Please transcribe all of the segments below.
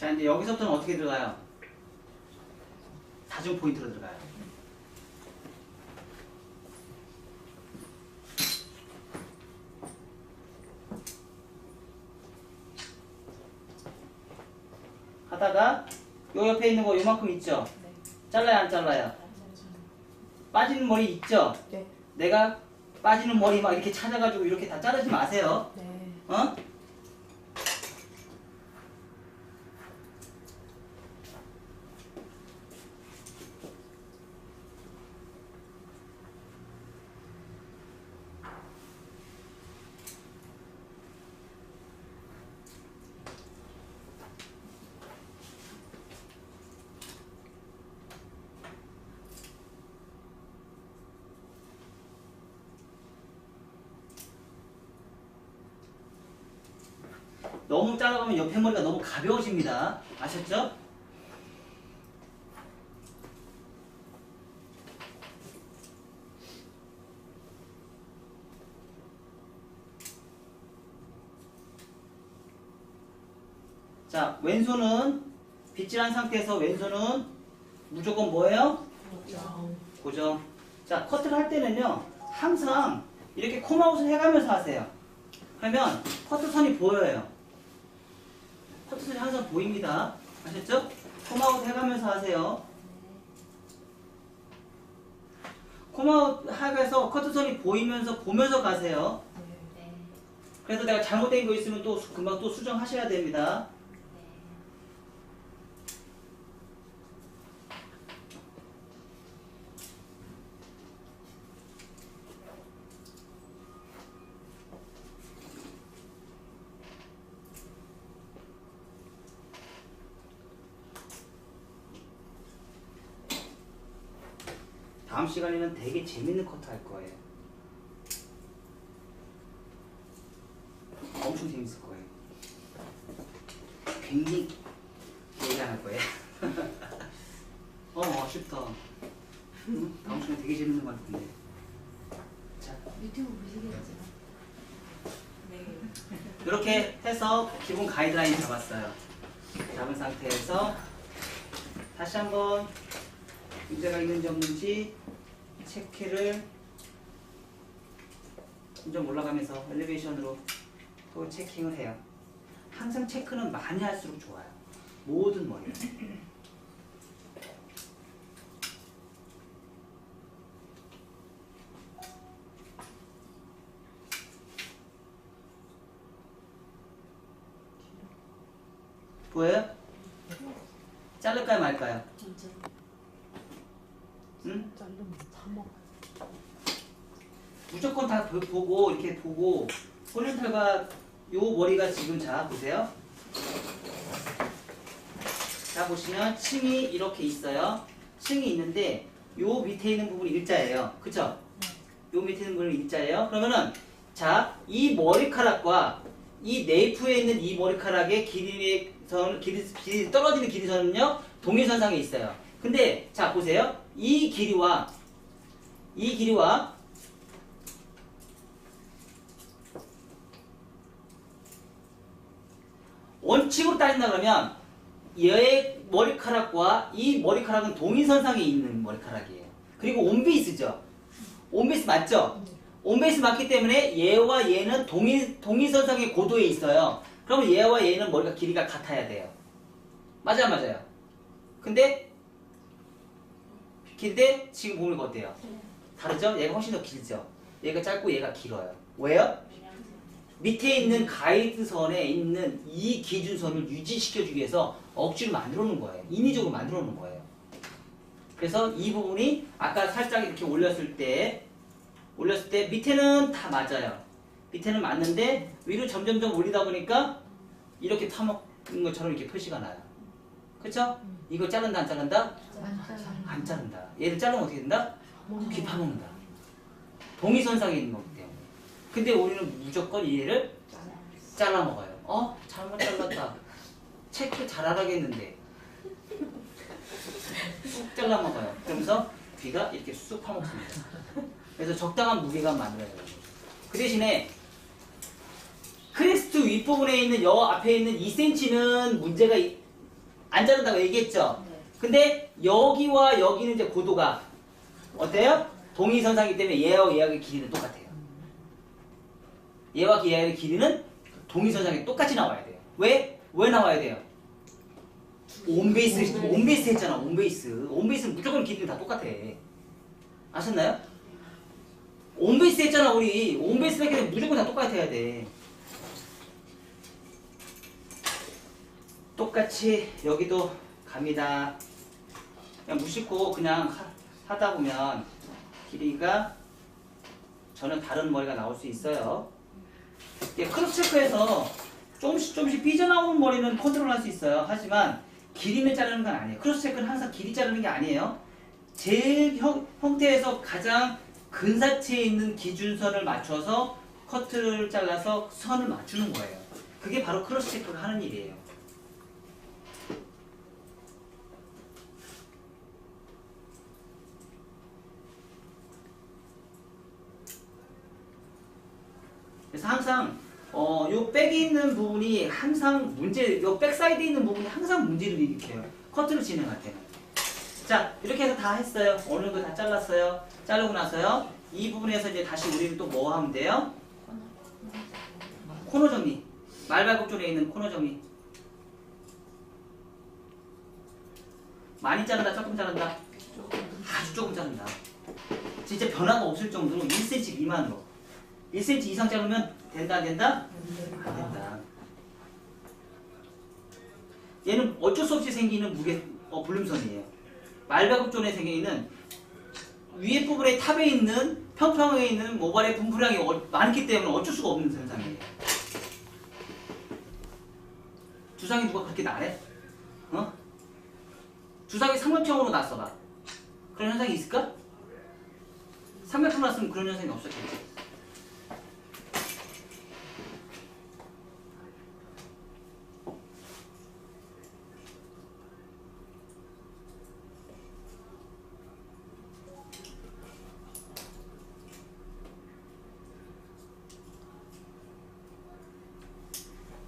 자, 이제 여기서부터는 어떻게 들어가요? 다중 포인트로 들어가요. 하다가 요 옆에 있는 거 요만큼 있죠? 네. 잘라요 안 잘라요? 빠지는 머리 있죠? 네. 내가 빠지는 머리 막 이렇게 찾아가지고 이렇게 다 자르지 마세요. 네. 어? 너무 잘라가면 옆에 머리가 너무 가벼워집니다. 아셨죠? 자, 왼손은 빗질한 상태에서 왼손은 무조건 뭐예요? 고정. 자, 커트를 할 때는요, 항상 이렇게 콤아웃을 해가면서 하세요. 그러면 커트 선이 보여요. 커트선이 항상 보입니다. 아셨죠? 콤아웃 해가면서 하세요. 콤아웃 하면서 커트선이 보이면서 보면서 가세요. 그래서 내가 잘못된 거 있으면 또 수- 금방 또 수정하셔야 됩니다. 다음 시간에는 되게 재밌는 커트 할 거예요. 엄청 재밌을 거예요. 굉장히 얘기 안할 거예요. 어, 아쉽다. 응? 다음 시간에 되게 재밌는 거 같은데. 자, 유튜브 보시겠죠? 네. 이렇게 해서 기본 가이드라인 잡았어요. 잡은 상태에서 다시 한번 문제가 있는지 없는지 체크를 점점 올라가면서 엘리베이션으로 또 체킹을 해요. 항상 체크는 많이 할수록 좋아요. 모든 머리를. 보여요? 자를까요 말까요? 진짜 응? 자르면 다 먹어요. 무조건 다 보- 보고 이렇게 보고 손님털과 요 머리가 지금 자 보세요. 자 보시면 층이 이렇게 있어요. 층이 있는데 요 밑에 있는 부분이 일자예요. 그쵸? 요 밑에 있는 부분이 일자예요. 그러면은 자 이 머리카락과 이 네이프에 있는 이 머리카락의 길이의 선 길이, 길이 떨어지는 길이선은요 동일선상에 있어요. 근데 자 보세요. 이 길이와 이 길이와 원칙으로 따진다 그러면 얘의 머리카락과 이 머리카락은 동일선상에 있는 머리카락이에요. 그리고 온베이스죠. 온베이스 맞죠? 온베이스 맞기 때문에 얘와 얘는 동일 동일선상의 고도에 있어요. 그러면 얘와 얘는 머리가 길이가 같아야 돼요. 맞아 맞아요. 근데 근데 지금 보니까 어때요? 다르죠? 얘가 훨씬 더 길죠. 얘가 짧고 얘가 길어요. 왜요? 밑에 있는 가이드선에 있는 이 기준선을 유지시켜주기 위해서 억지로 만들어 놓은 거예요. 인위적으로 만들어 놓은 거예요. 그래서 이 부분이 아까 살짝 이렇게 올렸을 때 올렸을 때 밑에는 다 맞아요. 밑에는 맞는데 위로 점점점 올리다 보니까 이렇게 타먹는 것처럼 이렇게 표시가 나요. 그쵸? 이거 자른다 안 자른다? 안 자른다. 얘를 자르면 어떻게 된다? 귀 파먹는다. 동의선상에 있는 거기 때문에. 근데 우리는 무조건 얘를 잘라 먹어요. 어? 잘못 잘랐다. 체크 잘 하라겠는데. 쑥 잘라 먹어요. 그러면서 귀가 이렇게 쑥 파먹습니다. 그래서 적당한 무게감 만들어야 돼요. 그 대신에 크레스트 윗부분에 있는 여 앞에 있는 2cm는 문제가 있- 안 자른다고 얘기했죠? 네. 근데 여기와 여기는 이제 고도가 어때요? 동의선상이기 때문에 얘와 얘의 길이는 똑같아요. 얘와 얘의 길이는 동의선상에 똑같이 나와야 돼요. 왜? 왜 나와야 돼요? 온베이스, 온베이스 했잖아, 온베이스. 온베이스는 무조건 길이는 다 똑같아. 아셨나요? 온베이스 했잖아, 우리. 온베이스 했기 때문에 무조건 다 똑같아야 돼. 똑같이 여기도 갑니다. 그냥 무심코 그냥 하, 하다 보면 길이가 저는 다른 머리가 나올 수 있어요. 이게 크로스 체크해서 조금씩 조금씩 삐져나오는 머리는 컨트롤할 수 있어요. 하지만 길이는 자르는 건 아니에요. 크로스 체크는 항상 길이 자르는 게 아니에요. 제 형, 형태에서 가장 근사치에 있는 기준선을 맞춰서 커트를 잘라서 선을 맞추는 거예요. 그게 바로 크로스 체크가 하는 일이에요. 그래서 항상 어, 요 백에 있는 부분이 항상 문제, 요 백사이드에 있는 부분이 항상 문제를 일으켜요. 커트를 진행할 때는. 자, 이렇게 해서 다 했어요. 어느 정도 다 잘랐어요. 자르고 나서요. 이 부분에서 이제 다시 우리는 또 뭐 하면 돼요? 코너 정리. 말발굽존에 있는 코너 정리. 많이 자른다, 조금 자른다. 아주 조금 자른다. 진짜 변화가 없을 정도로 1cm 미만으로. 1cm 이상 자르면 된다, 안 된다? 안 된다. 얘는 어쩔 수 없이 생기는 무게, 어, 불림선이에요. 말발굽존에 생기는 위에 부분에 탑에 있는 평평하게 있는 모발의 분포량이 어- 많기 때문에 어쩔 수가 없는 현상이에요. 주상이 누가 그렇게 나래? 어? 주상이 삼각형으로 났어봐. 그런 현상이 있을까? 삼각형으로 났으면 그런 현상이 없었겠지.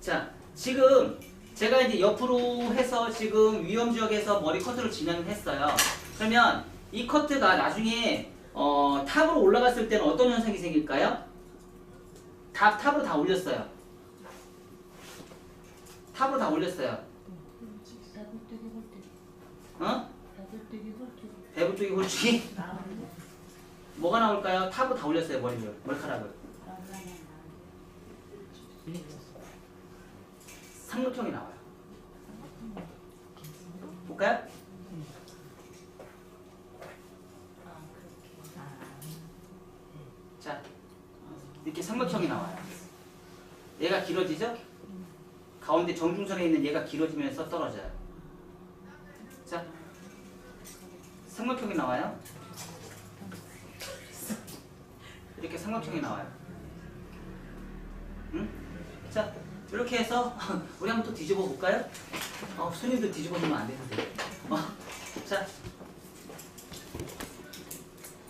자, 지금 제가 이제 옆으로 해서 지금 위험 지역에서 머리 커트를 진행을 했어요. 그러면 이 커트가 나중에 어, 탑으로 올라갔을 때는 어떤 현상이 생길까요? 탑, 탑으로 다 올렸어요. 탑으로 다 올렸어요. 어? 배부 쪽이 홀쭉이? 뭐가 나올까요? 탑으로 다 올렸어요, 머리를. 머리카락을. 삼각형이 나와요. 볼까요? 자, 이렇게 삼각형이 나와요. 얘가 길어지죠? 가운데 정중선에 있는 얘가 길어지면서 떨어져요. 자, 삼각형이 나와요. 이렇게 삼각형이 나와요. 응? 자, 이렇게 해서 우리 한번 또 뒤집어 볼까요? 어, 손님도 뒤집어 보면 안 되는데. 어, 자,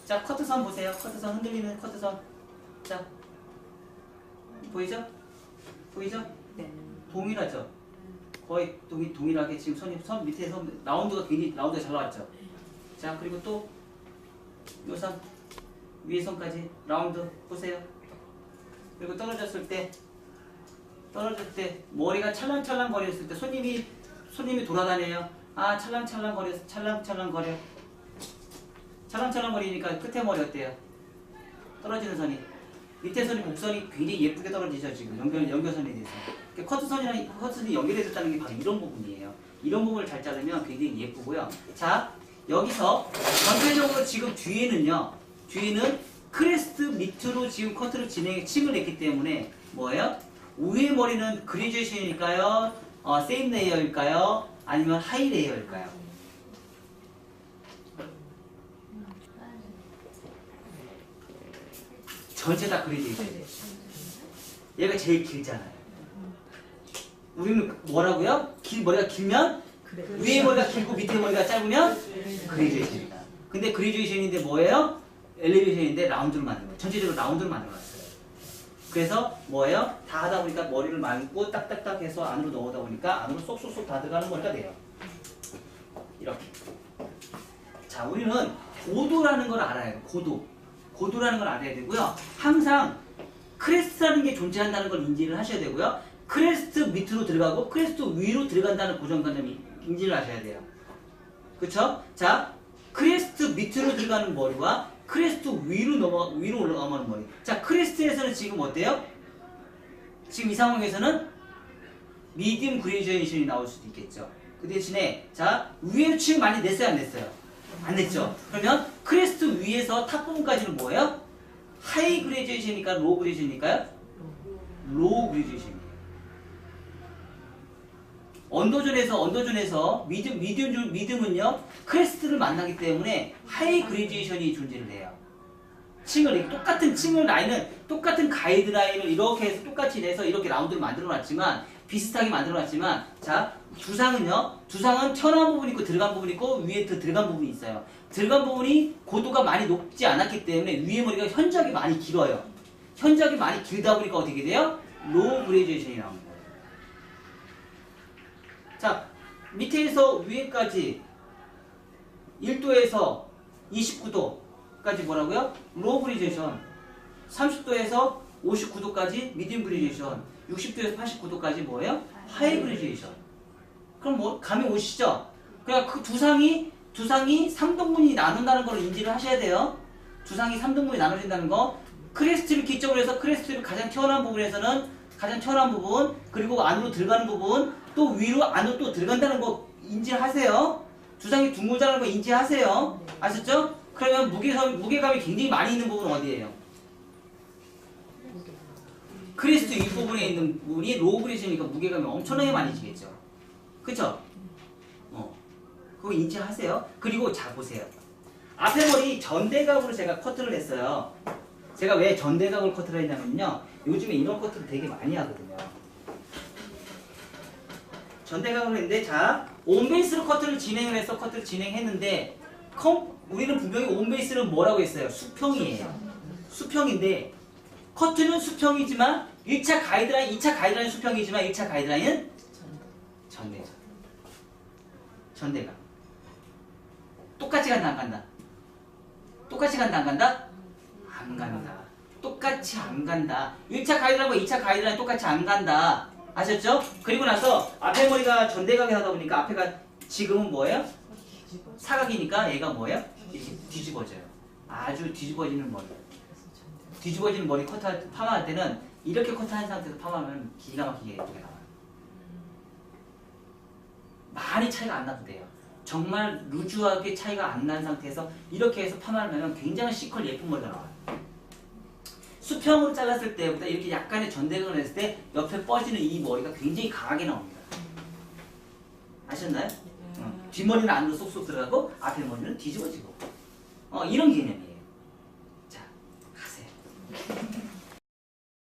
자 커트선 보세요. 커트선 흔들리는 커트선. 자, 보이죠? 보이죠? 네. 동일하죠? 거의 동일, 동일하게 지금 선이 선 밑에서 라운드가 괜히 라운드가 잘 나왔죠? 자, 그리고 또 요선 위에 선까지 라운드 보세요. 그리고 떨어졌을 때 떨어질 때 머리가 찰랑찰랑 거렸을 때 손님이 손님이 돌아다녀요. 아 찰랑찰랑 거려 찰랑찰랑 거려 찰랑찰랑 거리니까 끝에 머리 어때요? 떨어지는 선이 밑에 선이 목선이 굉장히 예쁘게 떨어지죠 지금 연결 연결선에 대해서 그러니까 커트선이랑 커트선이 연결해졌다는 게 바로 이런 부분이에요. 이런 부분을 잘 자르면 굉장히 예쁘고요. 자 여기서 전체적으로 지금 뒤에는요 뒤에는 크레스트 밑으로 지금 커트를 진행 침을 냈기 때문에 뭐예요? 위에 머리는 그레듀에이션일까요? 어, 세임 레이어일까요? 아니면 하이 레이어일까요? 전체 다 그레듀에이션. 얘가 제일 길잖아요. 우리는 뭐라고요? 길 머리가 길면 위에 머리가 길고 밑에 머리가 짧으면 그레듀에이션이다. 근데 그레듀에이션인데 뭐예요? 엘리베이션인데 라운드를 만든 거예요. 전체적으로 라운드를 만들어놨어요. 그래서 뭐예요? 다 하다 보니까 머리를 말고 딱딱딱 해서 안으로 넣어다 보니까 안으로 쏙쏙쏙 다 들어가는 머리가 돼요. 이렇게. 자, 우리는 고도라는 걸 알아야 돼요. 고도. 고도라는 걸 알아야 되고요. 항상 크레스트라는 게 존재한다는 걸 인지를 하셔야 되고요. 크레스트 밑으로 들어가고 크레스트 위로 들어간다는 고정관념 인지를 하셔야 돼요. 그쵸? 자, 크레스트 밑으로 들어가는 머리와 크레스트 위로 넘어 위로 올라가는 머리. 자, 크레스트에서는 지금 어때요? 지금 이 상황에서는 미디움 그레이저에이션이 나올 수도 있겠죠. 그 대신에 자 위에 층 많이 냈어요, 안 냈어요? 안 냈죠. 그러면 크레스트 위에서 탑 부분까지는 뭐예요? 하이 그레이저에이션이니까 로우 그레이저니까요? 로우 그레이저에이션이에요. 언더존에서 언더존에서 미디움 미디움 존 미디움은요 크레스트를 만나기 때문에 하이 그레이저에이션이 존재를 해요. 층을 똑같은 층을 라인은 똑같은 가이드라인을 이렇게 해서 똑같이 내서 이렇게 라운드를 만들어 놨지만 비슷하게 만들어 놨지만 자 두상은요 두상은 튀어나온 부분이 있고 들어간 부분이 있고 위에 더 들어간 부분이 있어요. 들어간 부분이 고도가 많이 높지 않았기 때문에 위에 머리가 현저하게 많이 길어요. 현저하게 많이 길다 보니까 어떻게 돼요? 로우 그레이저에이션이 나오는 거예요 자 밑에서 위에까지 1도에서 29도 까지 뭐라고요? 로우 그레이저에이션 30도에서 59도까지 미디움 그레이저에이션 60도에서 89도까지 뭐예요? 하이 그레이저에이션 그럼 뭐 감이 오시죠? 그러니까 그 두상이 두상이 3등분이 나눈다는 걸 인지를 하셔야 돼요 두상이 3등분이 나눠진다는 거 크레스트를 기점으로 해서 크레스트를 가장 튀어나온 부분에서는 가장 튀어나온 부분 그리고 안으로 들어가는 부분 또 위로 안으로 또 들어간다는 거 인지하세요 두상이 둥글다는 거 인지하세요 아셨죠? 그러면 무게감, 무게감이 굉장히 많이 있는 부분은 어디예요? 크리스트 윗부분에 있는 부분이 로우 그리스니까 무게감이 엄청나게 많이 지겠죠. 그쵸? 어. 그거 인지하세요. 그리고 자 보세요. 앞에 머리 전대각으로 제가 커트를 했어요. 제가 왜 전대각으로 커트를 했냐면요. 요즘에 이런 커트를 되게 많이 하거든요. 전대각으로 했는데 자 온베이스로 커트를 진행을 해서 커트를 진행했는데 컴, 우리는 분명히 온베이스는 뭐라고 했어요? 수평이에요. 수평인데 커트는 수평이지만 1차 가이드라인, 2차 가이드라인 수평이지만 1차 가이드라인은 전대각. 전대각. 똑같이 간다 안 간다? 똑같이 간다 안 간다? 안 간다. 똑같이 안 간다. 1차 가이드라인과 2차 가이드라인 똑같이 안 간다. 아셨죠? 그리고 나서 앞에 머리가 전대각에 하다 보니까 앞에가 지금은 뭐예요? 사각이니까 얘가 뭐예요? 이렇게 뒤집어져요. 아주 뒤집어지는 머리. 뒤집어지는 머리 커트할 파마할 때는 이렇게 커트한 상태에서 파마하면 기가 막히게 예쁘게 나와요. 많이 차이가 안 나도 돼요. 정말 루즈하게 차이가 안 난 상태에서 이렇게 해서 파마를 하면 굉장히 시컬 예쁜 머리가 나와요. 수평으로 잘랐을 때보다 이렇게 약간의 전대각을 했을 때 옆에 뻗지는 이 머리가 굉장히 강하게 나옵니다. 아셨나요? 어, 뒷머리는 안으로 쏙쏙 들어가고 앞에 머리는 뒤집어지고 어, 이런 개념이에요.